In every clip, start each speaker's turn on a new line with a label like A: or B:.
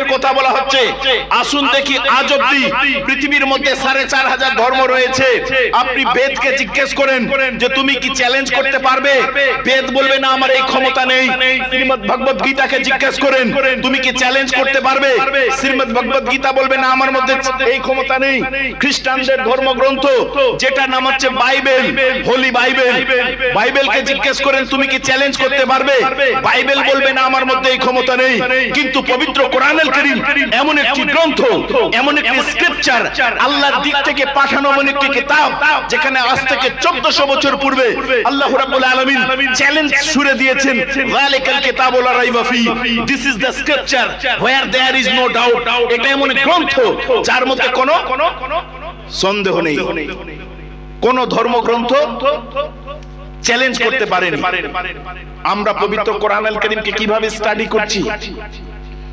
A: বিরুদ্ধের কথা বলা হচ্ছে, আসুন দেখি আজ অব্দি পৃথিবীর মধ্যে সাড়ে চার হাজার ধর্ম রয়েছে। আপনি বেদকে জিজ্ঞেস করেন যে তুমি কি চ্যালেঞ্জ করতে পারবে? বেদ বলবে, না, আমার এই ক্ষমতা নেই। শ্রীমদ ভগবত গীতাকে জিজ্ঞেস করেন, তুমি কি চ্যালেঞ্জ করতে পারবে? শ্রীমদ ভগবত গীতা বলবে, না, আমার মধ্যে এই ক্ষমতা নেই। খ্রিস্টানদের ধর্মগ্রন্থ যেটা নাম হচ্ছে বাইবেল, হোলি বাইবেল। বাইবেলকে জিজ্ঞেস করেন, তুমি কি চ্যালেঞ্জ করতে পারবে? বাইবেল বলবে, না, আমার মধ্যে এই ক্ষমতা নেই। কিন্তু পবিত্র কোরআনুল কারীম এমন একটি গ্রন্থ এমন একটি স্ক্রিপচার আল্লাহর দিক থেকে পাঠানো এমন একটি কিতাব যেখানে আজ থেকে 1400 বছর পূর্বে আল্লাহ রাব্বুল আলামিন চ্যালেঞ্জ ছুড়ে দিয়েছেন যালিকাল কিতাবু লা রাইবা ফি this is the scripture where there is no doubt এটা এমন গ্রন্থ যার মধ্যে কোনো সন্দেহ নেই। কোন ধর্মগ্রন্থ চ্যালেঞ্জ করতে পারেনি। আমরা পবিত্র কোরআন আল করিমকে কীভাবে স্টাডি করছি?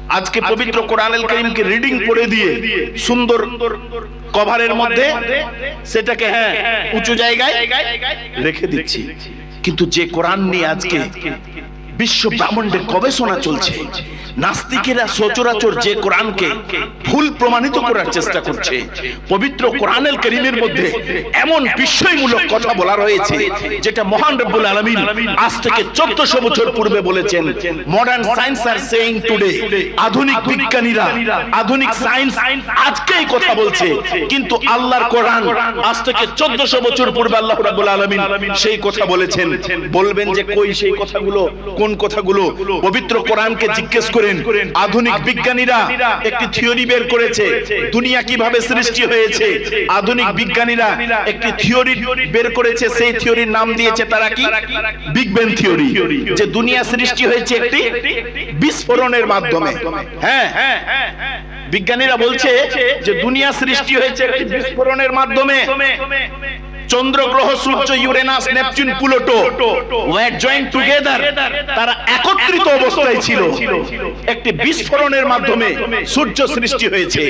A: আজকে পবিত্র কোরআন আল করিমকে রিডিং পড়ে দিয়ে সুন্দর কভারের মধ্যে সেটাকে হ্যাঁ উঁচু জায়গায় রেখে দিচ্ছি। কিন্তু যে কোরআন নিয়ে আজকে বিশ্ব ব্রাহ্মণ্ডে গবেষণা চলছে। নাস্তিকেরা সচরাচর যে কোরআনকে ভুল প্রমাণিত করার চেষ্টা করছে, পবিত্র কোরআনুল করিমের মধ্যে এমন বিস্ময়মূলক কথা বলা রয়েছে, যেটা মহান রব্বুল আলামিন আজ থেকে 1400 বছর পূর্বে বলেছেন modern science are saying today আধুনিক বিজ্ঞানীরা, আধুনিক সায়েন্স আজকেই কথা বলছে, কিন্তু আল্লাহর কোরআন আজ থেকে 1400 বছর পূর্বে আল্লাহ রাব্বুল আলামিন সেই কথা বলেছেন। বলবেন যে, কই সেই কথাগুলো? কোন কথাগুলো পবিত্র কোরআনকে জিজ্ঞেস করেন, আধুনিক বিজ্ঞানীরা একটি থিওরি বের করেছে, দুনিয়া কীভাবে সৃষ্টি হয়েছে? আধুনিক বিজ্ঞানীরা একটি থিওরি বের করেছে, সেই থিওরির নাম দিয়েছে তারা কি? বিগ ব্যাং থিওরি যে দুনিয়া সৃষ্টি হয়েছে একটি বিস্ফোরণের মাধ্যমে। হ্যাঁ বিজ্ঞানীরা বলছে যে দুনিয়া সৃষ্টি হয়েছে একটি বিস্ফোরণের মাধ্যমে। চন্দ্র গ্রহ সূর্য Uranus Neptune Pluto. Were join together তারা একত্রিত অবস্থায় ছিল। একটি বিস্ফোরণের মাধ্যমে সূর্য সৃষ্টি হয়েছে।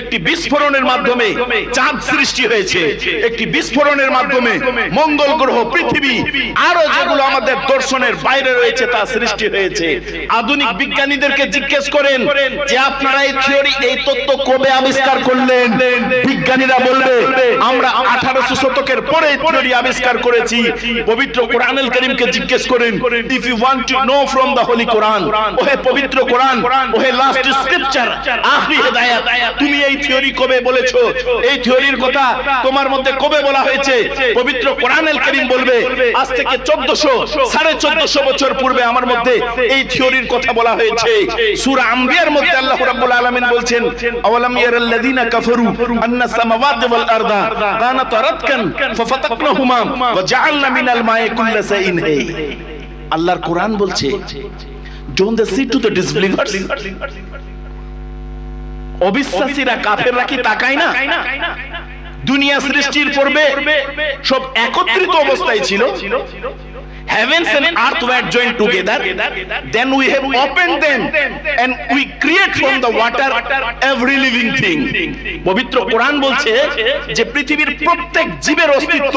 A: একটি বিস্ফোরণের মাধ্যমে চাঁদ সৃষ্টি হয়েছে। একটি বিস্ফোরণের মাধ্যমে মঙ্গল গ্রহ পৃথিবী আরও যেগুলো আমাদের দর্শনের বাইরে রয়েছে তা সৃষ্টি হয়েছে। আধুনিক বিজ্ঞানীদেরকে জিজ্ঞেস করেন যে আপনারা এই থিওরি এই তত্ত্ব কবে আবিষ্কার করলেন? বিজ্ঞানীরা বলবে আমরা আঠারোশো শতকের পরে থিওরি আবিষ্কার করেছি। পবিত্র কোরআনুল করিমকে জিজ্ঞেস করেন if you want to know from the holy Quran ওহে পবিত্র কোরআন ওহে লাস্ট স্ক্রিপচার আখরি হেদায়েত তুমি এই থিওরি কবে বলেছ? এই থিওরির কথা তোমার মধ্যে কবে বলা হয়েছে? পবিত্র কোরআনুল করিম বলবে আজ থেকে 1400 সাড়ে 1400 বছর পূর্বে আমার মধ্যে এই থিওরির কথা বলা হয়েছে। সূরা আম্বিয়ার মধ্যে আল্লাহ রাব্বুল আলামিন বলছেন আওয়ালাম ইয়ারাল্লাযিনা কাফারু আন্না সামাওয়াতি ওয়াল আরদা কানাত রাতকান আল্লাহর কোরআন বলছে দে টু অবিশ্বাসীরা কাফেররা কি তাকায় না? দুনিয়া সৃষ্টির পূর্বে সব একত্রিত অবস্থায় ছিল। Heavens and earth were joined together. then we have opened them and we create from the water every living thing. পবিত্র কোরআন বলছে যে পৃথিবীর প্রত্যেক জীবের অস্তিত্ব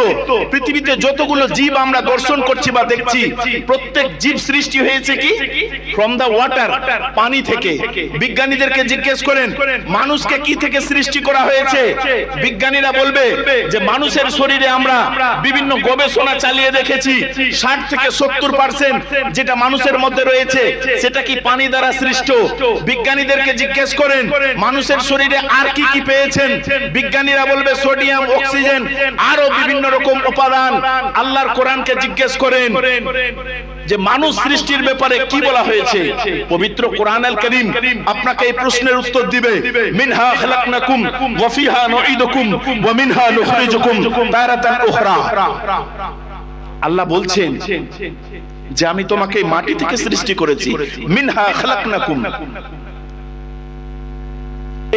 A: পৃথিবীতে যতগুলো জীব আমরা দর্শন করছি বা দেখছি প্রত্যেক জীব সৃষ্টি হয়েছে কি? ফ্রম দা ওয়াটার পানি থেকে। বিজ্ঞানীদেরকে জিজ্ঞেস করেন মানুষকে কি থেকে সৃষ্টি করা হয়েছে? বিজ্ঞানীরা বলবে যে মানুষের শরীরে আমরা বিভিন্ন গবেষণা চালিয়ে দেখেছি। ষাট থেকে সত্তর পার্সেন্ট যেটা মানুষের মধ্যে রয়েছে, সেটা কি পানি দ্বারা সৃষ্ট? বিজ্ঞানীদেরকে জিজ্ঞেস করেন, মানুষের শরীরে আর কি কি পেয়েছেন? বিজ্ঞানীরা বলবে, সোডিয়াম, অক্সিজেন আরও বিভিন্ন রকম উপাদান। আল্লাহর কোরআনকে জিজ্ঞেস করেন যে, মানুষ সৃষ্টির ব্যাপারে কি বলা হয়েছে? পবিত্র কোরআন আল করিম আপনাকে এই প্রশ্নের উত্তর দিবে। মিনহা খালাকনাকুম ওয়া ফিহা নুঈদুকুম ওয়া মিনহা নুখরিজুকুম তারাতান উখরা। আল্লাহ বলছেন যে আমি তোমাকে মাটি থেকে সৃষ্টি করেছি। মিনহা খালাকনাকুম।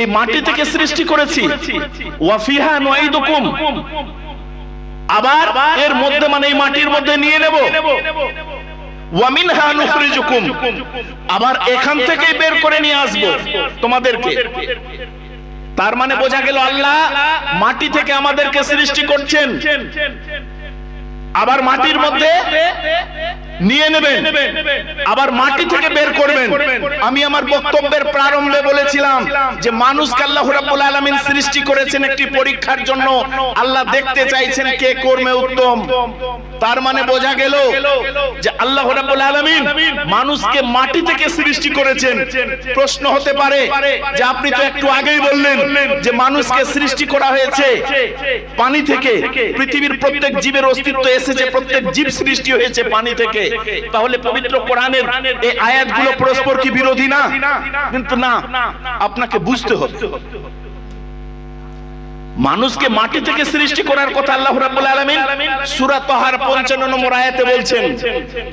A: এই মাটি থেকে সৃষ্টি করেছি। ওয়া ফিহা নুঈদুকুম। আবার এর মধ্যে মানে এই মাটির মধ্যে নিয়ে নেব। ওয়ামিনহা নুখরিজুকুম। আবার এখান থেকেই বের করে নিয়ে আসব তোমাদেরকে। তার মানে বোঝা গেল আল্লাহ মাটি থেকে আমাদেরকে সৃষ্টি করছেন। আবার মাটির মধ্যে নিয়ে নেবেন। আবার মাটি থেকে বের করবেন। আমি আমার বক্তব্যের প্রারম্ভে বলেছিলাম যে মানুষকে আল্লাহ রাব্বুল আলামিন সৃষ্টি করেছেন একটি পরীক্ষার জন্য। আল্লাহ দেখতে চাইছেন কে কর্মে উত্তম। তার মানে বোঝা গেল যে আল্লাহ রাব্বুল আলামিন মানুষকে মাটি থেকে সৃষ্টি করেছেন। প্রশ্ন হতে পারে যে আপনি তো একটু আগেই বললেন যে মানুষকে সৃষ্টি করা হয়েছে পানি থেকে। পৃথিবীর প্রত্যেক জীবের অস্তিত্ব এসেছে, প্রত্যেক জীব সৃষ্টি হয়েছে পানি থেকে। তাহলে পবিত্র কোরআনের এই আয়াতগুলো পরস্পর কি বিরোধী না? কিন্তু না, আপনাকে বুঝতে হবে। মানুষকে মাটি থেকে সৃষ্টি করার কথা আল্লাহ রাব্বুল আলামিন সূরা তাহার 55 নম্বর আয়াতে বলছেন।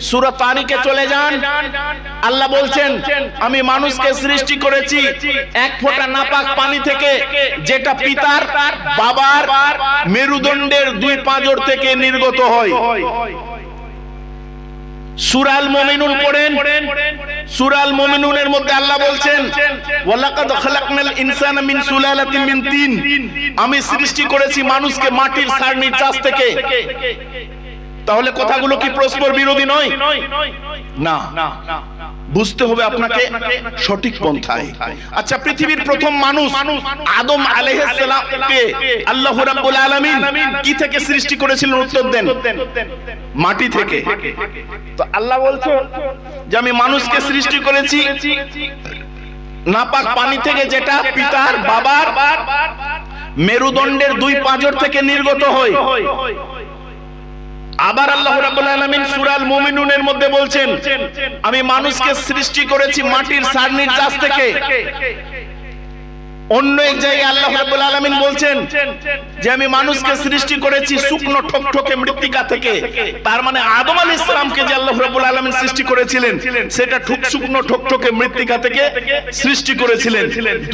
A: সূরা তারিকে চলে যান। আল্লাহ বলছেন, আমি মানুষকে সৃষ্টি করেছি এক ফোঁটা নাপাক পানি থেকে, যেটা পিতার, বাবার মেরুদণ্ডের দুই পাঁজর থেকে নির্গত হয়। সুরাল মমিনুন পড়েন। সুরাল মমিনুনের মধ্যে আল্লাহ বলছেন, ওয়ালাকাদ খালাকনাল ইনসানা মিন সুলালাতিন মিন তিন। আমি সৃষ্টি করেছি মানুষকে মাটির সারনির চাষ থেকে। তাহলে কথাগুলো কি পরস্পর বিরোধী নয়? না। বুঝতে হবে আপনাকে সঠিক পন্থায়। আচ্ছা পৃথিবীর প্রথম মানুষ আদম আলাইহিস সালামকে আল্লাহ রাব্বুল কি থেকে সৃষ্টি করেছিলেন? উত্তর দেন। মাটি থেকে। তো আল্লাহ বলছেন যে আমি মানুষকে সৃষ্টি করেছি নাপাক পানি থেকে যেটা পিতার বাবার মেরুদণ্ডের দুই পাঁজর থেকে নির্গত হয়। আবার আল্লাহ রাব্বুল আলামিন সূরাল মুমিনুনের মধ্যে বলছেন, আমি মানুষকে সৃষ্টি করেছি মাটির সারনির চাষ থেকে। অন্য এক জায়গায় আল্লাহ রাব্বুল আলামিন বলছেন যে আমি মানুষকে সৃষ্টি করেছি শুকনো ঠকঠকে মৃত্তিকা থেকে। তার মানে আদম আলাইহিস সালামকে যে আল্লাহ রাব্বুল আলামিন সৃষ্টি করেছিলেন, সেটা ঠুক শুকনো ঠকঠকে মৃত্তিকা থেকে সৃষ্টি করেছিলেন।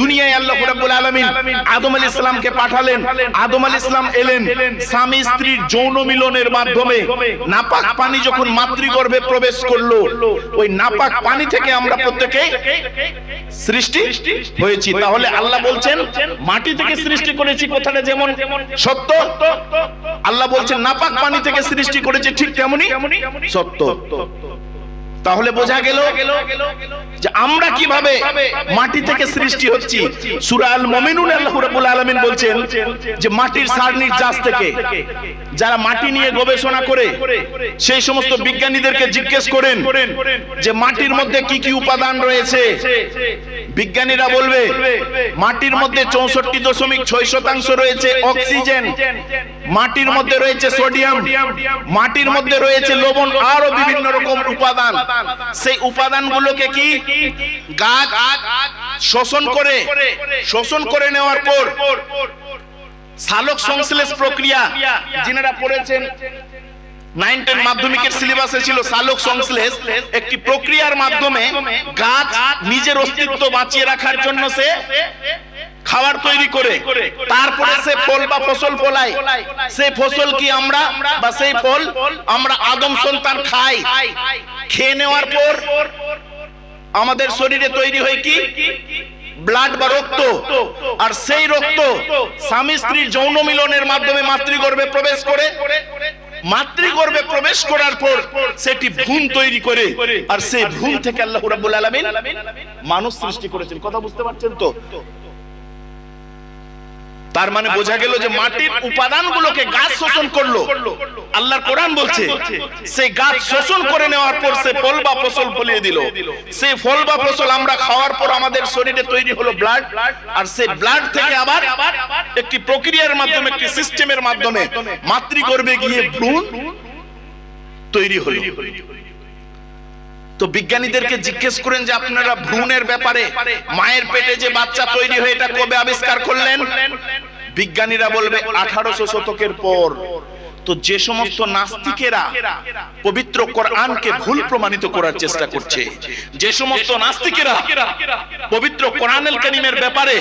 A: দুনিয়ায় আল্লাহ রাব্বুল আলামিন আদম আলাইহিস সালামকে পাঠালেন। আদম আলাইহিস সালাম এলেন স্বামী স্ত্রীর যৌন মিলনের মাধ্যমে। নাপাক পানি যখন মাতৃগর্ভে প্রবেশ করল, ওই নাপাক পানি থেকে আমরা প্রত্যেকে সৃষ্টি হয়েছি। তাহলে আল্লাহ বলছেন, মাটি থেকে সৃষ্টি করেছি, কথাটা যেমন সত্য, আল্লাহ বলছেন, নাপাক পানি থেকে সৃষ্টি করেছে, ঠিক তেমনি সত্য। তাহলে বোঝা গেল যে আমরা কীভাবে মাটি থেকে সৃষ্টি হচ্ছি। সুরাল আল মুমিনুন আল্লাহ রাব্বুল আলামিন বলছেন যে মাটির সারনির জাজ থেকে যারা মাটি নিয়ে গবেষণা করে সেই সমস্ত বিজ্ঞানীদেরকে জিজ্ঞেস করেন যে মাটির মধ্যে কি কি উপাদান রয়েছে। বিজ্ঞানীরা বলবে মাটির মধ্যে চৌষট্টি দশমিক ছয় শতাংশ রয়েছে অক্সিজেন। মাটির মধ্যে রয়েছে সোডিয়াম। মাটির মধ্যে রয়েছে লবণ আরও বিভিন্ন রকম উপাদান। সেই উপাদানগুলোকে কি? গাছ শোষণ করে। শোষণ করে নেওয়ার পর সালোক সংশ্লেষ প্রক্রিয়া। যিনারা পড়েছেন নাইন টেন মাধ্যমিকের সিলেবাসে ছিল সালোক সংশ্লেষ, একটি প্রক্রিয়ার মাধ্যমে গাছ নিজের অস্তিত্ব বাঁচিয়ে রাখার জন্য সে খাবার তৈরি করে। তারপরে সে ফল বা ফসল ফলায়। সেই ফসল কি আমরা বা সেই ফল আমরা আদম সন্তান খাই। খেয়ে নেওয়ার পর আমাদের শরীরে তৈরি হয় কি? ব্লাড বা রক্ত। আর সেই রক্ত স্বামী স্ত্রীর যৌন মিলনের মাধ্যমে মাতৃগর্ভে প্রবেশ করে। মাতৃগর্ভে প্রবেশ করার পর সেটি ভ্রূণ তৈরি করে আর সেই ভ্রূণ থেকে আল্লাহ রাব্বুল আলামিন মানুষ সৃষ্টি করেছেন। কথা বুঝতে পারছেন তো? তার মানে বোঝা গেল যে মাটির উপাদানগুলোকে গাছ শোষণ করল। আল্লাহর কোরআন বলছে সেই গাছ শোষণ করে নেওয়ার পর সে ফল বা ফসল ফলিয়ে দিল। সেই ফল বা ফসল আমরা খাওয়ার পর আমাদের শরীরে তৈরি হলো ব্লাড আর সেই ব্লাড থেকে আবার একটি প্রক্রিয়ার মাধ্যমে একটি সিস্টেমের মাধ্যমে মাতৃগর্ভে গিয়ে ভ্রূণ তৈরি হলো। তো বিজ্ঞানীদেরকে জিজ্ঞেস করেন যে আপনারা ভ্রূণের ব্যাপারে মায়ের পেটে যে বাচ্চা তৈরি হয়ে এটা কবে আবিষ্কার করলেন? বিজ্ঞানীরা বলবে আঠারোশো শতকের পর। তো যে সমস্ত নাস্তিকেরা পবিত্র কোরআনকে ভুল প্রমাণিত করার চেষ্টা করছে। যে সমস্ত নাস্তিকেরা পবিত্র কোরআনুল কারীমের ব্যাপারে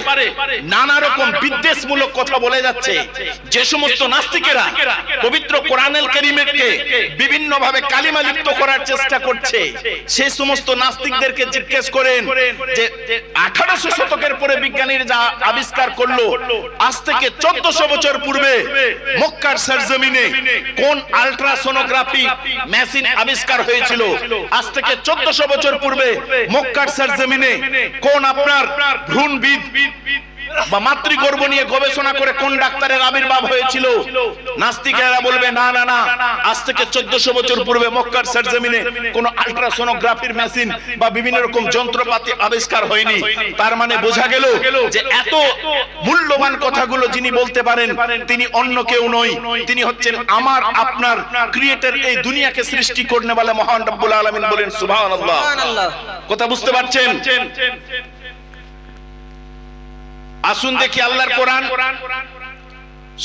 A: নানা রকম বিদ্বেষমূলক কথা বলে যাচ্ছে। যে সমস্ত নাস্তিকেরা পবিত্র কোরআনুল কারীমকে বিভিন্ন ভাবে কালিমা লিপ্ত করার চেষ্টা করছে। সেই সমস্ত নাস্তিকদেরকে জিজ্ঞেস করেন যে আঠারোশো শতকের পরে বিজ্ঞানীরা যা আবিষ্কার করল আজ থেকে চোদ্দশো বছর পূর্বে মক্কার সরজমিনে কোন আল্ট্রাসোনোগ্রাফি মেশিন আবিষ্কার হয়েছিল? আজ থেকে চোদ্দশো বছর পূর্বে মক্কার সরজমিনে। কোন আপনার ভ্রূণবিদ বা মাতৃগর্ভ নিয়ে গবেষণা করে কোন ডাক্তারের আবির্ভাব হয়েছিল? নাস্তিকেরা বলবে না না না আজ থেকে চোদ্দশো বছর পূর্বে মক্কার সরজমিনে কোন আল্ট্রাসোনোগ্রাফির মেশিন বা বিভিন্ন রকম যন্ত্রপাতি আবিষ্কার হয়নি। তার মানে বোঝা গেল যে এত মূল্যবান কথাগুলো যিনি বলতে পারেন তিনি অন্য কেউ নই। তিনি হচ্ছেন আমার আপনার ক্রিয়েটার এই দুনিয়াকে সৃষ্টি করনে বলে মহান রব্বুল আলামিন বলেন সুবহানাল্লাহ।
B: সুবহানাল্লাহ।
A: কথা বুঝতে পারছেন? আসুন দেখি আল্লাহর কোরআন।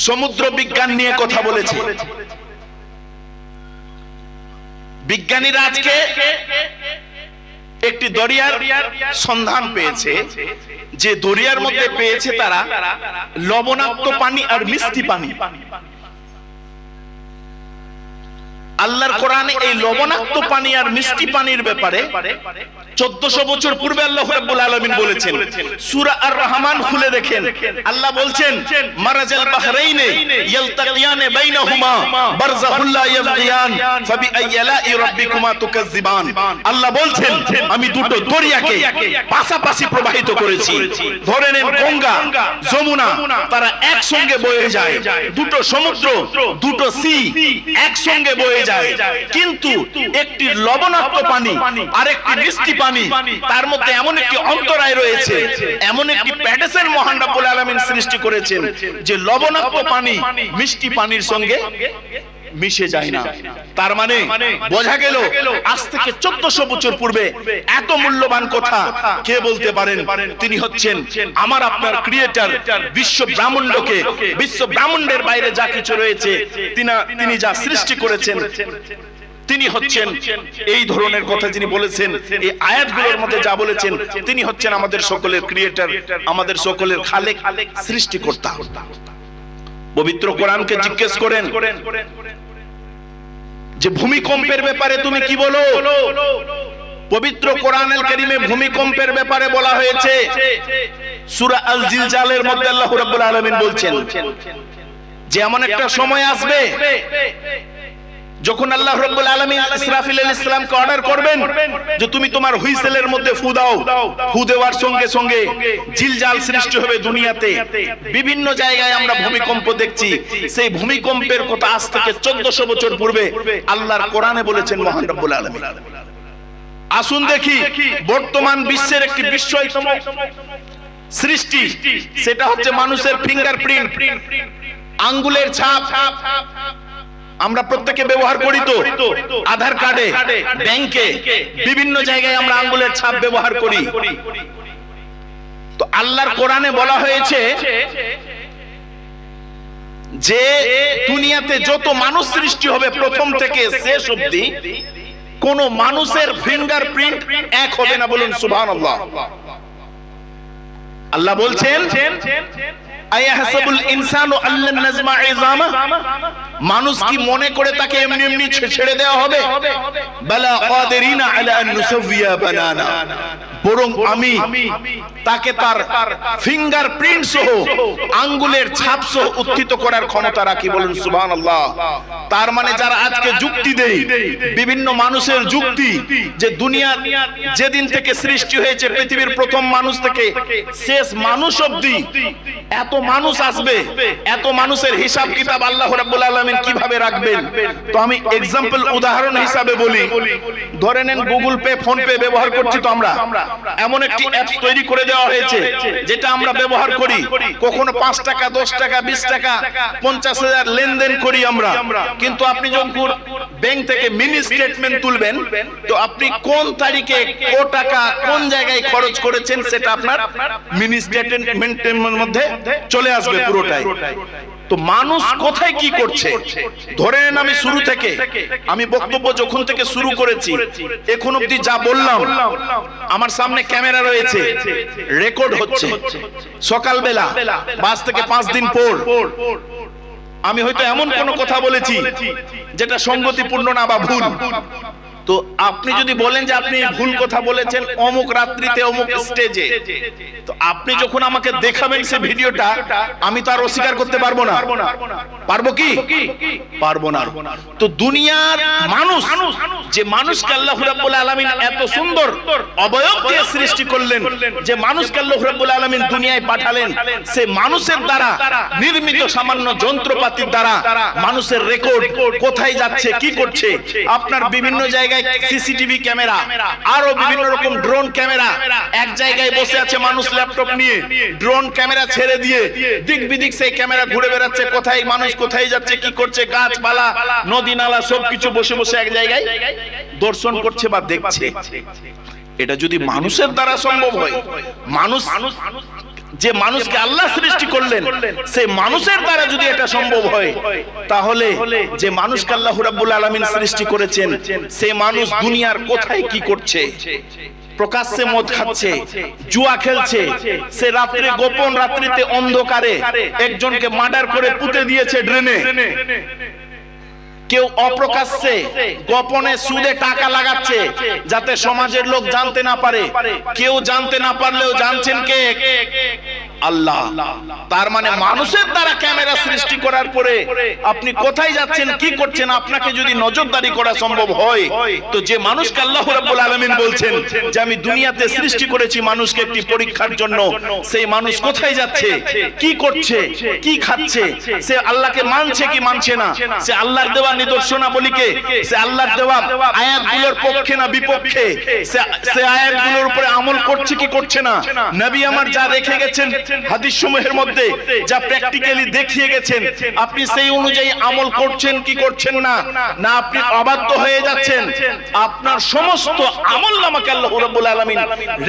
A: সমুদ্র বিজ্ঞান নিয়ে কথা বলেছে। বিজ্ঞানীরা আজকে একটি দরিয়ার সন্ধান পেয়েছে, যে দরিয়ার মধ্যে পেয়েছে তারা লবণাক্ত পানি আর মিষ্টি পানি। আল্লাহর কোরআনে এই লবণাক্ত পানি আর মিষ্টি পানির ব্যাপারে চোদ্দশো বছর পূর্বে আল্লাহ রাব্বুল আলামিন বলেছেন সূরা আর রহমান খুলে দেখেন। আল্লাহ বলছেন মারাজাল বাহরাইনে ইয়ালতাকিয়ানে বাইনাহুমা বারযাহুল লা ইয়াবগিয়ান ফাবি আইয়ালাই রাব্বিকুমা তুকাজ্জিবান। আল্লাহ বলছেন আমি দুটো দরিয়াকে পাশাপাশি প্রবাহিত করেছি। ধরে নেন গঙ্গা যমুনা তারা একসঙ্গে বয়ে যায়। দুটো সমুদ্র দুটো সি একসঙ্গে বয়ে যায়। কিন্তু একটি লবণাক্ত পানি আর একটি মিষ্টি পানি তার মধ্যে এমন একটি অন্তরায় রয়েছে এমন একটি প্যাডেসের মহান রাব্বুল আলামিন সৃষ্টি করেছেন যে লবণাক্ত পানি মিষ্টি পানির সঙ্গে মিশে যায় না। তার মানে বোঝা গেল আজ থেকে চোদ্দশো বছর পূর্বে এত মূল্যবান কথা কে বলতে পারেন? তিনি হচ্ছেন আমার আপনার ক্রিয়েটার বিশ্ব ব্রাহ্মণ্ডকে বিশ্ব ব্রাহ্মণ্ডের বাইরে যা কিছু রয়েছে তিনি যা সৃষ্টি করেছেন। তিনি হচ্ছেন এই ধরনের কথা যিনি বলেছেন এই আয়াতগুলোর মধ্যে যা বলেছেন তিনি হচ্ছেন আমাদের সকলের ক্রিয়েটার আমাদের সকলের খালেক সৃষ্টিকর্তা পবিত্র কোরআনকে জিজ্ঞেস করেন। যে ভূমিকম্পের ব্যাপারে তুমি কি বলো? পবিত্র কোরআনুল কারীমে ভূমিকম্পের ব্যাপারে বলা হয়েছে। সূরা আল জিলজালের মধ্যে আল্লাহ রাব্বুল আলামিন বলছেন, যে এমন একটা সময় আসবে যখন আল্লাহ রাব্বুল আলামিন ইসরাফিল আলাইহিস সালামকে অর্ডার করবেন যে তুমি তোমার হুইসেলের মধ্যে ফু দাও, ফু দেওয়ার সঙ্গে সঙ্গে জিলজাল সৃষ্টি হবে দুনিয়াতে। বিভিন্ন জায়গায় আমরা ভূমিকম্প দেখছি। সেই ভূমিকম্পের কথা আজ থেকে 1400 বছর পূর্বে আল্লাহর কোরআনে বলেছেন মহান রব্বুল আলামিন। আসুন দেখি, বর্তমান বিশ্বের একটি বিস্ময়তম সৃষ্টি, সেটা হচ্ছে মানুষের ফিঙ্গারপ্রিন্ট আঙ্গুলের ছাপ। আমরা প্রত্যেকে ব্যবহার করি তো। আধার কার্ডে ব্যাংকে বিভিন্ন জায়গায় আমরা আঙ্গুলের ছাপ ব্যবহার করি। তো আল্লাহর কোরআনে বলা হয়েছে যে দুনিয়াতে যত মানুষ সৃষ্টি হবে প্রথম থেকে শেষ অবধি কোন মানুষের ফিঙ্গার প্রিন্ট এক হবে না বলুন সুবহানাল্লাহ। আল্লাহ বলছেন আয়াহসাবুল ইনসানু আল্লান নাজমা ইজামা? মানুষ কি মনে করে তাকে এমনি এমনি ছেড়ে দেওয়া হবে? বালা কাদিরিনা আলা আন নুসাওয়িয়া বানানা। বরং আমি তাকে তার ফিঙ্গারপ্রিন্ট সহ আঙ্গুলের ছাপ সহ উত্থিত করার ক্ষমতা রাখি বলুন সুবহানাল্লাহ। তার মানে যারা আজকে যুক্তি দেই বিভিন্ন মানুষের যুক্তি যে দুনিয়া যেদিন থেকে সৃষ্টি হয়েছে পৃথিবীর প্রথম মানুষ থেকে শেষ মানুষ অবধি এত মানুষ আসবে এত মানুষের হিসাব কিতাব আল্লাহ রাব্বুল আলামিন কীভাবে রাখবেন? তো আমি এক্সাম্পল উদাহরণ হিসাবে বলি। ধরে নেন গুগল পে ফোন পে ব্যবহার করছি তো আমরা। এমন একটি অ্যাপস তৈরি করে দেওয়া হয়েছে যেটা আমরা ব্যবহার করি। কখনো পাঁচ টাকা দশ টাকা বিশ টাকা পঞ্চাশ হাজার লেনদেন করি আমরা। কিন্তু আপনি যখন ব্যাংক থেকে মিনি স্টেটমেন্ট তুলবেন তো আপনি কোন তারিখে ক টাকা কোন জায়গায় খরচ করেছেন সেটা আপনার মিনি স্টেটমেন্টের মধ্যে চলে আসবে পুরোটাই। তো মানুষ কোথায় কি করছে? ধরে নেন আমি শুরু থেকে আমি বক্তব্য যখন থেকে শুরু করেছি এখন অব্দি যা বললাম আমার সামনে ক্যামেরা রয়েছে রেকর্ড হচ্ছে। সকালবেলা পাঁচ থেকে পাঁচ দিন পর আমি হয়তো এমন কোন কথা বলেছি যেটা সঙ্গতিপূর্ণ না বা ভুল। তো আপনি যদি বলেন যে আপনি ভুল কথা বলেছেন অমুক রাত্রিতে অমুক স্টেজে তো আপনি যখন আমাকে দেখাবেন সে ভিডিওটা আমি তো আর অস্বীকার করতে পারব না। পারব কি? পারব না। তো দুনিয়ার মানুষ যে মানুষকে আল্লাহ রাব্বুল আলামিন এত সুন্দর অবয়ব দিয়ে সৃষ্টি করলেন যে মানুষকে আল্লাহ রাব্বুল আলামিন দুনিয়ায় পাঠালেন সে মানুষের দ্বারা নির্মিত সামান্য যন্ত্রপাতির দ্বারা মানুষের রেকর্ড কোথায় যাচ্ছে কি করছে? আপনার বিভিন্ন জায়গায় সিসিটিভি ক্যামেরা আরও বিভিন্ন রকম ড্রোন ক্যামেরা এক জায়গায় বসে আছে মানুষ ল্যাপটপ নিয়ে ড্রোন ক্যামেরা ছেড়ে দিয়ে দিক বিদিক সেই ক্যামেরা ঘুরে বেড়াচ্ছে কোথায় মানুষ কোথায় যাচ্ছে কি করছে গাছপালা নদী নালা সবকিছু বসে বসে এক জায়গায় দর্শন করছে বা দেখছে। এটা যদি মানুষের দ্বারা সম্ভব হয় মানুষ যে মানুষকে আল্লাহ সৃষ্টি করলেন, সেই মানুষের দ্বারা যদি এটা সম্ভব হয়, তাহলে যে মানুষকে আল্লাহ রাব্বুল আলামিন সৃষ্টি করেছেন, সেই মানুষ দুনিয়ার কোথায় কি করছে? প্রকাশ্যে মদ খাচ্ছে, জুয়া খেলছে, সে রাত্রে গোপন রাত্রিতে অন্ধকারে একজনকে মার্ডার করে পুঁতে দিয়েছে ড্রেনে। কেউ অপ্রকাশ্যে গোপনে সুদে টাকা লাগাচ্ছে যাতে সমাজের লোক জানতে না পারে। কেউ জানতে না পারলেও জানছেন কে? আল্লাহ। তার মানে মানুষের দ্বারা ক্যামেরা সৃষ্টি করার পরে আপনি কোথায় যাচ্ছেন কি করছেন আপনাকে যদি নজরদারি করা সম্ভব হয় তো যে মানুষকে আল্লাহ রাব্বুল আলামিন বলছেন যে আমি দুনিয়াতে সৃষ্টি করেছি মানুষকে একটি পরীক্ষার জন্য। সেই মানুষ কোথায় যাচ্ছে? কি করছে? কি খাচ্ছে? সে আল্লাহকে মানছে কি মানছে না? সে আল্লাহর দেওয়া নিদর্শনাবলীকে সে আল্লাহর দেওয়া আয়াতগুলোর পক্ষে না বিপক্ষে? সে- সে আয়াতগুলোর উপরে আমল করছে কি করছে না? নবী আমার যা রেখে গেছেন হাদিস সমূহের মধ্যে যা প্র্যাকটিক্যালি দেখিয়ে গেছেন আপনি সেই অনুযায়ী আমল করছেন কি করছেন না না আপনি অবাধ্য হয়ে যাচ্ছেন আপনার সমস্ত আমল নামাকে আল্লাহ রাব্বুল আলামিন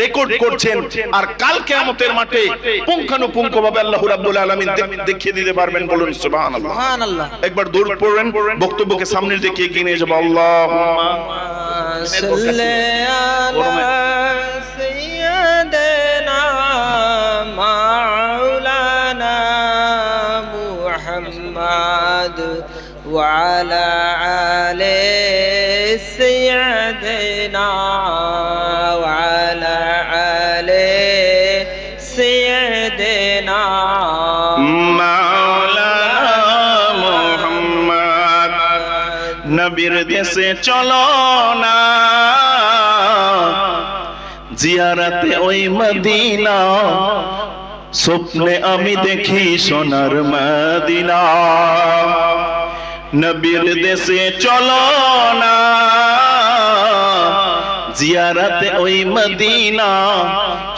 A: রেকর্ড করছেন আর কাল কিয়ামতের মাঠে পুঙ্খানুপুঙ্খ ভাবে আল্লাহ রাব্বুল আলামিন দেখিয়ে দিতে পারবেন বলুন সুবহানাল্লাহ।
B: সুবহানাল্লাহ।
A: একবার দূর পড়েন বক্তব্যকে সামনের দিকে এগিয়ে নিয়ে যাব। আল্লাহুম্মা
B: সাল্লি আলা وعلى آل سيدنا وعلى آل سيدنا
A: মাওলানা মুহাম্মদ নবীর দেশে চলো না জিয়ারাতে ওই মদিনা স্বপ্নে আমি দেখি সোনার মদিনা নবীর দেশে চলো না। জিয়ারাতে ওই মদিনা,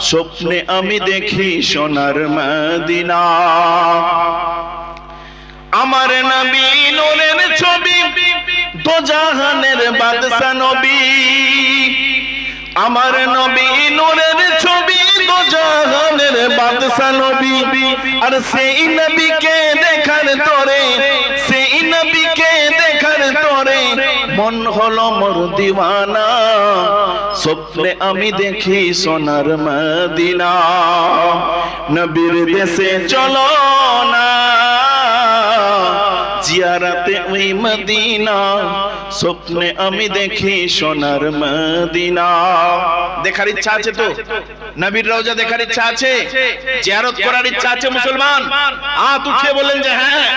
A: স্বপ্নে আমি দেখি সোনার মদিনা। আমার নবী নূরের ছবি দো জাহানের বাদশা নবী। আমার নবী নূরের ছবি দো জাহানের বাদশা নবী। আর সেই নবীকে দেখার তরে, সেই নবীকে দেখার তরে মন হলো মোর দিওয়ানা। স্বপ্নে আমি দেখি সোনার মদিনা। নবীর দেশে চলো না। জিয়ারাতে ওই মদিনা। স্বপ্নে আমি দেখি সোনার মদিনা। দেখার ইচ্ছা আছে তো? নবীর রওজা দেখার ইচ্ছা আছে? জিয়ারত করার ইচ্ছা আছে মুসলমান? হাত উঠিয়ে বলেন যে হ্যাঁ।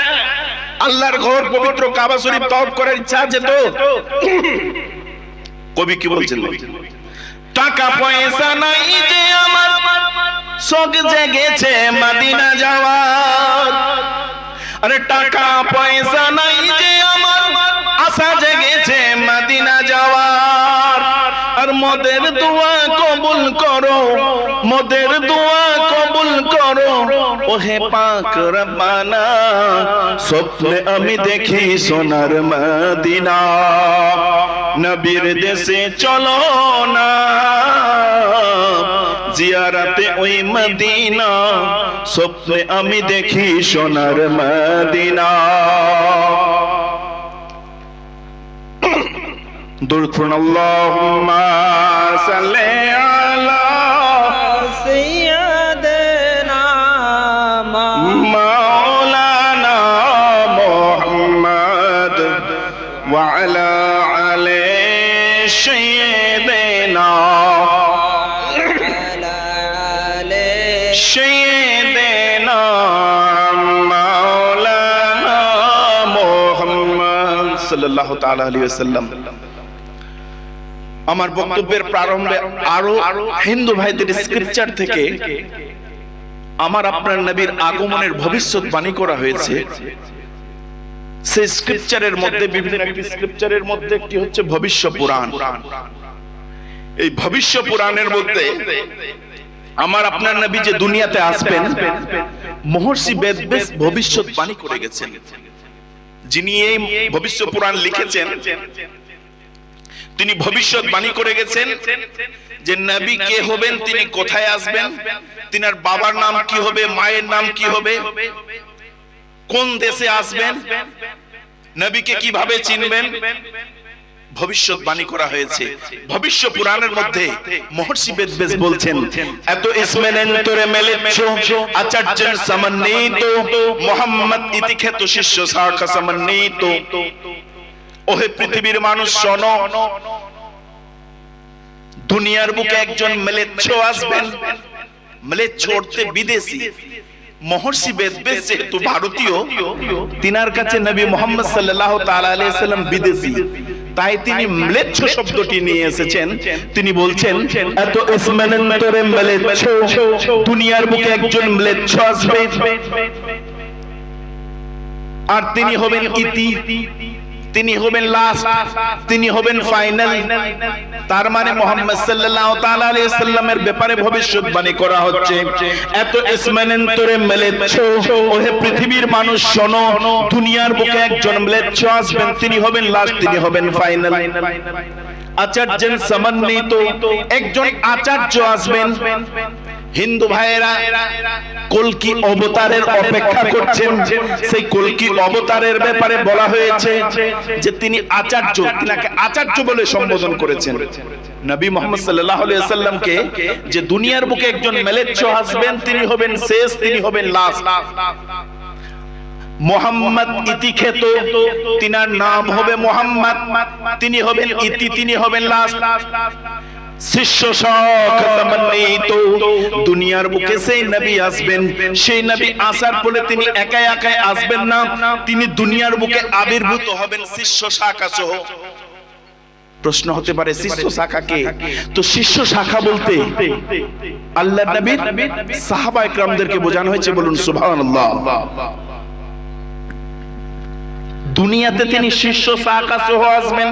A: আল্লাহর ঘর পবিত্র কাবা শরীফ তওয়াফ করার ইচ্ছা আছে তো? কবি কি বলছেন টাকা পয়সা নাই যে আমার, শোক জেগেছে মদিনা যাওয়ার। আরে টাকা পয়সা নাই যে আমার, আশা জেগেছে মদিনা যাওয়ার। আর মদের দোয়া কবুল করো মোদের দোয়া কবুল করো ওহে পাক রব্বানা, স্বপ্নে আমি দেখি সোনার মদিনা। নবীর দেশে চলো না, জিয়ারাতে ওই মদিনা, স্বপ্নে আমি দেখি সোনার মদিনা। দুরফুন আল্লাহুম্মা সাল্লি
B: سيدنا
A: سيدنا مولانا محمد صلى الله আমার বক্তব্যের প্রারম্ভে আরও হিন্দু ভাইদের স্ক্রিপচার থেকে আমার আপনার নবীর আগমনের ভবিষ্যৎবাণী করা হয়েছে। সেই স্ক্রিপচারের মধ্যে বিভিন্ন একটি স্ক্রিপচারের মধ্যে একটি হচ্ছে ভবিষ্য পুরাণ। এই ভবিষ্য পুরাণের মধ্যে আমার আপনার নবী যে দুনিয়াতে আসবেন মহর্ষি বেদবেশ ভবিষ্যৎবাণী করে গেছেন। যিনি এই ভবিষ্য পুরাণ লিখেছেন তিনি ভবিষ্যৎবাণী করে গেছেন যে নবী কে হবেন তিনি কোথায় আসবেন তিনার বাবার নাম কি হবে মায়ের নাম কি হবে কোন দেশে আসবেন? নবীকে কীভাবে চিনবেন? ভবিষ্যৎবাণী করা হয়েছে। ভবিষ্য পুরাণের মধ্যে মহর্ষি বেদবেশ বলছেন, এত ইসমেনেন্তরে মেলেচ্ছ আচার্যের সমন্বিত মোহাম্মদ ইতিখ্যাত শিষ্য শাখা সমন্বিত ওহে পৃথিবীর মানুষ, শোনো, দুনিয়ার বুকে একজন মেলেচ্ছ আসবেন। মেলেচ্ছ অর্থে বিদেশি। মহর্ষি বেদবেশ যেহেতু ভারতীয়, তিনার কাছে নবী মোহাম্মদ সাল্লাহ তালাম বিদেশি। তাই তিনি ম্লেচ্ছ শব্দটি নিয়ে এসেছেন। তিনি বলছেন, এত দুনিয়ার বুকে একজন ম্লেচ্ছ আসবে। আর তিনি হবেন ইতি। তিনি হবেন লাস্ট তিনি হবেন ফাইনাল তার মানে মোহাম্মদ সাল্লাল্লাহু তাআলা আলাইহি সাল্লামের ব্যাপারে ভবিষ্যৎবাণী করা হচ্ছে। এত ইসমানান্তরে ম্লেচ্ছ ওহে পৃথিবীর মানুষ শোনো, দুনিয়ার বুকে একজন ম্লেচ্ছ আসবেন, তিনি হবেন লাস্ট তিনি হবেন ফাইনাল আচার্যের সমন্বিত একজন আচার্য আসবেন হিন্দু ভাইয়েরা, কলকি অবতারের অপেক্ষা করছেন। সেই কলকি অবতারের ব্যাপারে বলা হয়েছে যে তিনি আচার্য, তিনাকে আচার্য বলে সম্বোধন করেছেন। নবী মোহাম্মদ সাল্লাল্লাহু আলাইহি সাল্লামকে যে দুনিয়ার বুকে একজন মেলেচ্ছ হাসবেন, তিনি হবেন শেষ, তিনি হবেন লাস্ট। মোহাম্মদ ইতি খেত তিনার নাম হবে মোহাম্মদ, তিনি হবেন ইতি, তিনি হবেন লাস্ট। শিষ্য দুনিয়ার বুকে সেই নবী আসবেন। সেই নবী আসার পরে তিনি একাই একাই আসবেন না। তিনি দুনিয়ার বুকে আবির্ভূত হবেন শিষ্য শাখা সহ। প্রশ্ন হতে পারে, শিষ্য শাখা কে? তো শিষ্য শাখা বলতে আল্লাহ নবীর সাহাবা একরামদেরকে বোঝানো হয়েছে। বলুন, সুবহানাল্লাহ। দুনিয়াতে তিনি শিষ্য শাখা সহ আসবেন।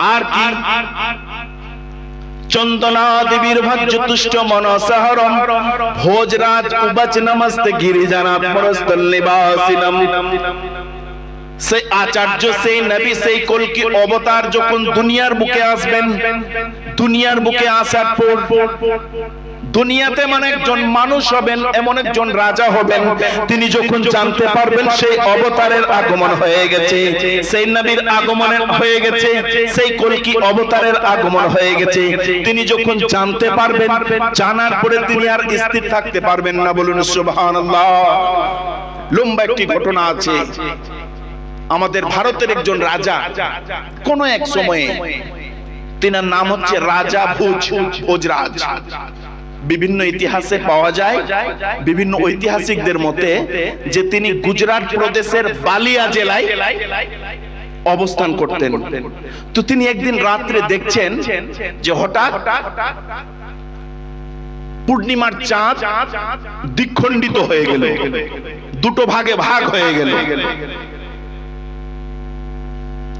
A: আর কি? চন্দনা দেবীর ভাগ্য তুষ্ট মনসাহরম ভোজরাজ উবাচ নমস্তে গিরিজানা পরস্তল নিবাসিনম। সেই আচার্য, সেই নবী, সেই কলকি অবতার যখন দুনিয়ার বুকে আসবেন? দুনিয়ার বুকে আসার পর দুনিয়াতে মানে একজন মানুষ হবেন, এমন একজন রাজা হবেন, তিনি যখন জানতে পারবেন সেই অবতারের আগমন হয়ে গেছে, সেই নবীর আগমন হয়ে গেছে, সেই কলকি অবতারের আগমন হয়ে গেছে, তিনি যখন জানতে পারবেন, জানার পরে তিনি আর স্থির থাকতে পারবেন না, বলুন সুবহানাল্লাহ। লম্বা একটি ঘটনা আছে। আমাদের ভারতের একজন রাজা, কোন এক সময়ে, তিনার নাম হচ্ছে রাজা ভোজ, ভোজরাজ। বিভিন্ন ইতিহাসে পাওয়া যায় বিভিন্ন ঐতিহাসিকদের মতে যে তিনি গুজরাট প্রদেশের বালিয়া জেলায় অবস্থান করতেন। তো তিনি একদিন রাত্রে দেখছেন যে হঠাৎ পূর্ণিমার চাঁদ দ্বিখণ্ডিত হয়ে গেল। দুটো ভাগে ভাগ হয়ে গেল।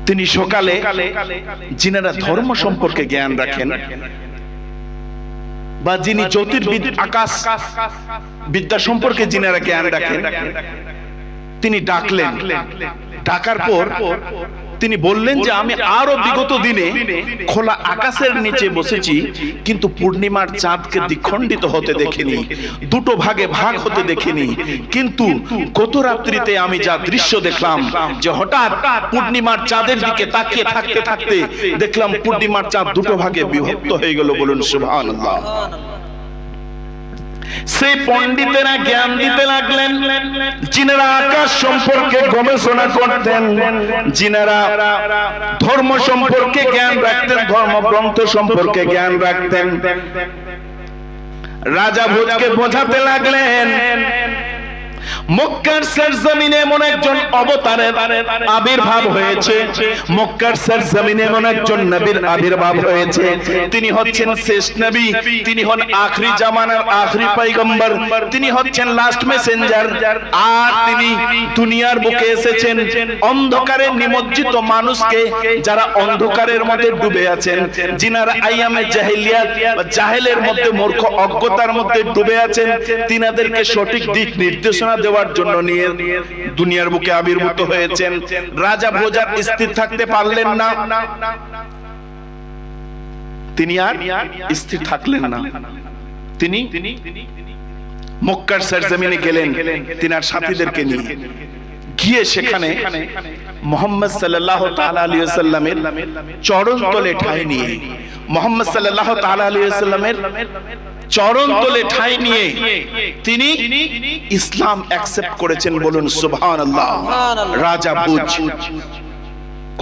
A: তিনি সকালে যিনারা ধর্ম সম্পর্কে জ্ঞান রাখেন। বা যিনি জ্যোতির্বিদ আকাশ বিদ্যা সম্পর্কে যিনারা জ্ঞান রাখেন তিনি ডাকলেন। ডাকার পর তিনি বললেন যে আমি আরও বিগত দিনে খোলা আকাশের নিচে বসেছি কিন্তু পূর্ণিমার চাঁদকে দ্বিখণ্ডিত হতে দেখিনি। দুটো ভাগে ভাগ হতে দেখিনি। কিন্তু গত রাত্রিতে আমি যা দৃশ্য দেখলাম যে হঠাৎ পূর্ণিমার চাঁদের দিকে তাকিয়ে থাকতে থাকতে দেখলাম পূর্ণিমার চাঁদ দুটো ভাগে বিভক্ত হয়ে গেল বলুন সুবহানাল্লাহ। সেই পণ্ডিতেরা জ্ঞান দিতে লাগলেন। যিনারা আকাশ সম্পর্কে গবেষণা করতেন, যিনারা ধর্ম সম্পর্কে জ্ঞান রাখতেন, ধর্মগ্রন্থ সম্পর্কে জ্ঞান রাখতেন। রাজা ভোজকে বোঝাতে লাগলেন মক্কার এমন একজন আবির্ভাব হয়েছে। মক্কার এমন একজন নবীর আবির্ভাব হয়েছে। তিনি হচ্ছেন শেষ নবী, তিনি হন আখরি জামানার আখরি পয়গম্বর, তিনি হচ্ছেন লাস্ট মেসেঞ্জার আর তিনি দুনিয়ার বুকে এসেছেন। অন্ধকারে নিমজ্জিত মানুষকে যারা অন্ধকারের মধ্যে ডুবে আছেন, যিনারা আইয়ামে জাহেলিয়াত জাহেলের মধ্যে মূর্খ অজ্ঞতার মধ্যে ডুবে আছেন, তিনাদেরকে সঠিক দিক নির্দেশনা দেওয়ার জন্য নিয়ে দুনিয়ার বুকে আবির্ভূত হয়েছেন। রাজা ভোজার স্থির থাকতে পারলেন না। তিনি আর স্থির থাকলেন না। তিনি মক্কার সরজমিনে গেলেন। তিনার সাথীদেরকে নিয়ে। গিয়ে সেখানে মোহাম্মদ আলাইহি সাল্লামের চরণ তলে ঠাঁই নিয়ে। মোহাম্মদ আলাইহি সাল্লামের চরণ তলে ঠাঁই নিয়ে তিনি ইসলাম অ্যাকসেপ্ট করেছেন বলুন সুবহানাল্লাহ। রাজা বুজ।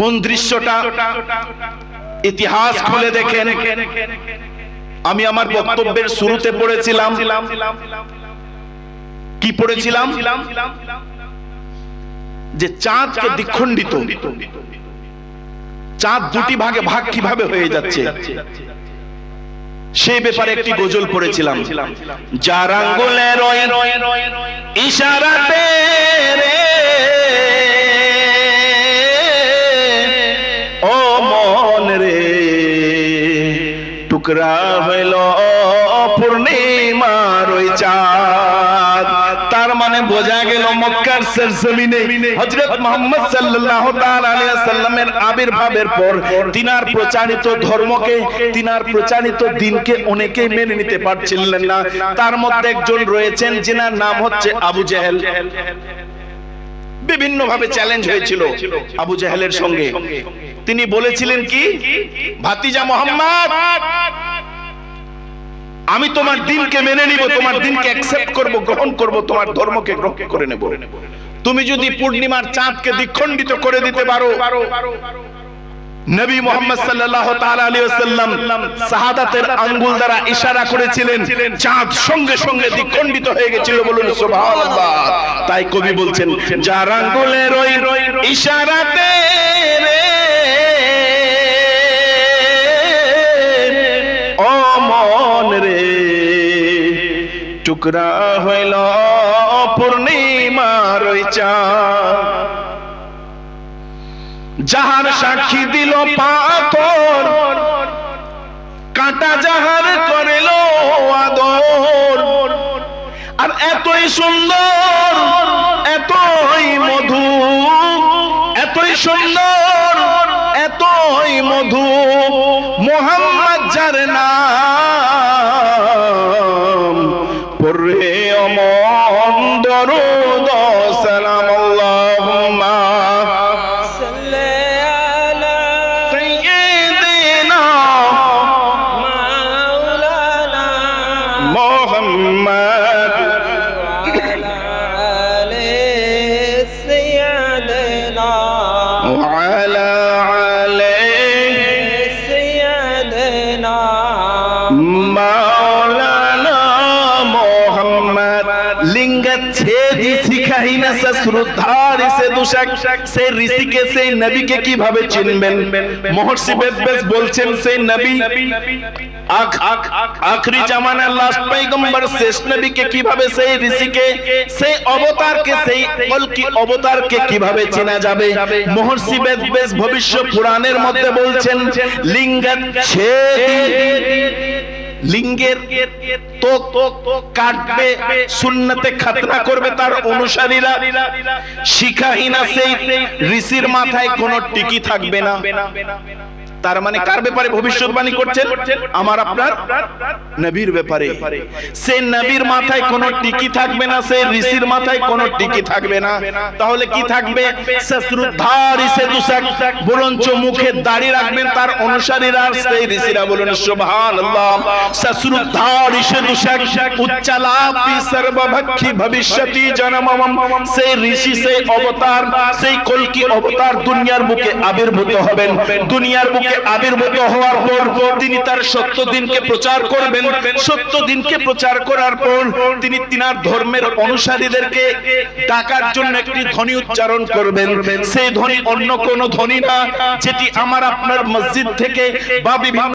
A: কোন দৃশ্যটা? ইতিহাস খুলে দেখেন। আমি আমার বক্তব্যের শুরুতে পড়েছিলাম। কি পড়েছিলাম? যে চাঁদকে দ্বিখণ্ডিত। চাঁদ দুটি ভাগে ভাগ কীভাবে হয়ে যাচ্ছে? সেই ব্যাপারে একটি গজল পড়েছিলাম, যার আঙ্গুলের ইশারাতে রে। ও মন রে, টুকরা হইল পূর্ণিমার তার মানে বোঝা গেল মক্কার সরজমিনে হযরত মুহাম্মদ সাল্লাল্লাহু তাআলা আলাইহি সাল্লামের আবির্ভাবের পর তিনার প্রচারিত ধর্মকে তিনার প্রচারিত দিনকে অনেকেই মেনে নিতে পারছিলেন না। তার মধ্যে একজন রয়েছেন, যিনার নাম হচ্ছে আবু জেহেল। বিভিন্ন ভাবে চ্যালেঞ্জ হয়েছিল আবু জাহেলের সঙ্গে। তিনি বলেছিলেন কি? ভাতিজা মোহাম্মদ! আমি তোমার দিনকে মেনে নিব, তোমার দিনকে অ্যাকসেপ্ট করব, গ্রহণ করব, তোমার ধর্মকে গ্রহণ করে নেব। তুমি যদি পূর্ণিমার চাঁদকে দ্বিখণ্ডিত করে দিতে পারো, নবী মোহাম্মদ সাল্লাল্লাহু তাআলা আলাইহি ওয়াসাল্লাম শাহাদাতের আঙ্গুল দ্বারা ইশারা করেছিলেন, চাঁদ সঙ্গে সঙ্গে দ্বিখণ্ডিত হয়ে গিয়েছিল বলুন সুবহানাল্লাহ। তাই কবি বলছেন, যার আঙ্গুলের ওই ইশারাতে রে টুকরা হইল চাঁদ। যাহার সাক্ষী দিল পাথর, কাটা যাহার করিল আদর। আর এতই সুন্দর, এতই মধু, এতই সুন্দর, এতই মধু, মোহাম্মদ যার নাম পরে অমন দুশাক সে ঋষিকে, সেই নবীকে কীভাবে চিনবেন? মহর্ষি বেদবেস বলছেন, সেই নবী আখ আখ, আখরি জামানার লাস্ট পয়গম্বর, শেষ নবীকে কীভাবে সেই ঋষিকে, সেই অবতারকে, সেই কলকি অবতারকে কীভাবে চেনা যাবে? মহর্ষি বেদবেস ভবিষ্য পুরাণের মধ্যে বলছেন লিঙ্গাত ছেদি লিঙ্গের তো কাটবে, সুন্নতে খাতনা করবে তার অনুসারীরা। শিখাহীনা সেই ঋষির মাথায় কোনো টিকি থাকবে না। তার মানে কার ব্যাপারে ভবিষ্যৎবাণী করছেন? আমার আপনার নবীর ব্যাপারে। সে নবীর মাথায় কোনো টিকি থাকবে না সে ঋষির মাথায় কোনো টিকি থাকবে না। তাহলে কি থাকবে? বরঞ্চ মুখে দাড়ি রাখবেন তার অনুসারীরা সেই ঋষিরা বলুন সুবহানাল্লাহ। সে শ্রদ্ধার সে উচ্চালাপি সর্বভক্ষী ভবিষ্যতি জনমম সেই ঋষি সেই অবতার সেই কলকি অবতার দুনিয়ার বুকে আবির্ভূত হবেন। দুনিয়ার বুকে লোকে আবির্ভূত হওয়ার পর তিনি তার সত্য দিনকে প্রচার করবেন। সত্য দিনকে প্রচার করার পর তিনি তিনার ধর্মের অনুসারীদেরকে টাকার জন্য একটি ধ্বনি উচ্চারণ করবেন। সেই ধ্বনি অন্য কোন ধ্বনি না, যেটি আমার আপনার মসজিদ থেকে বা বিভিন্ন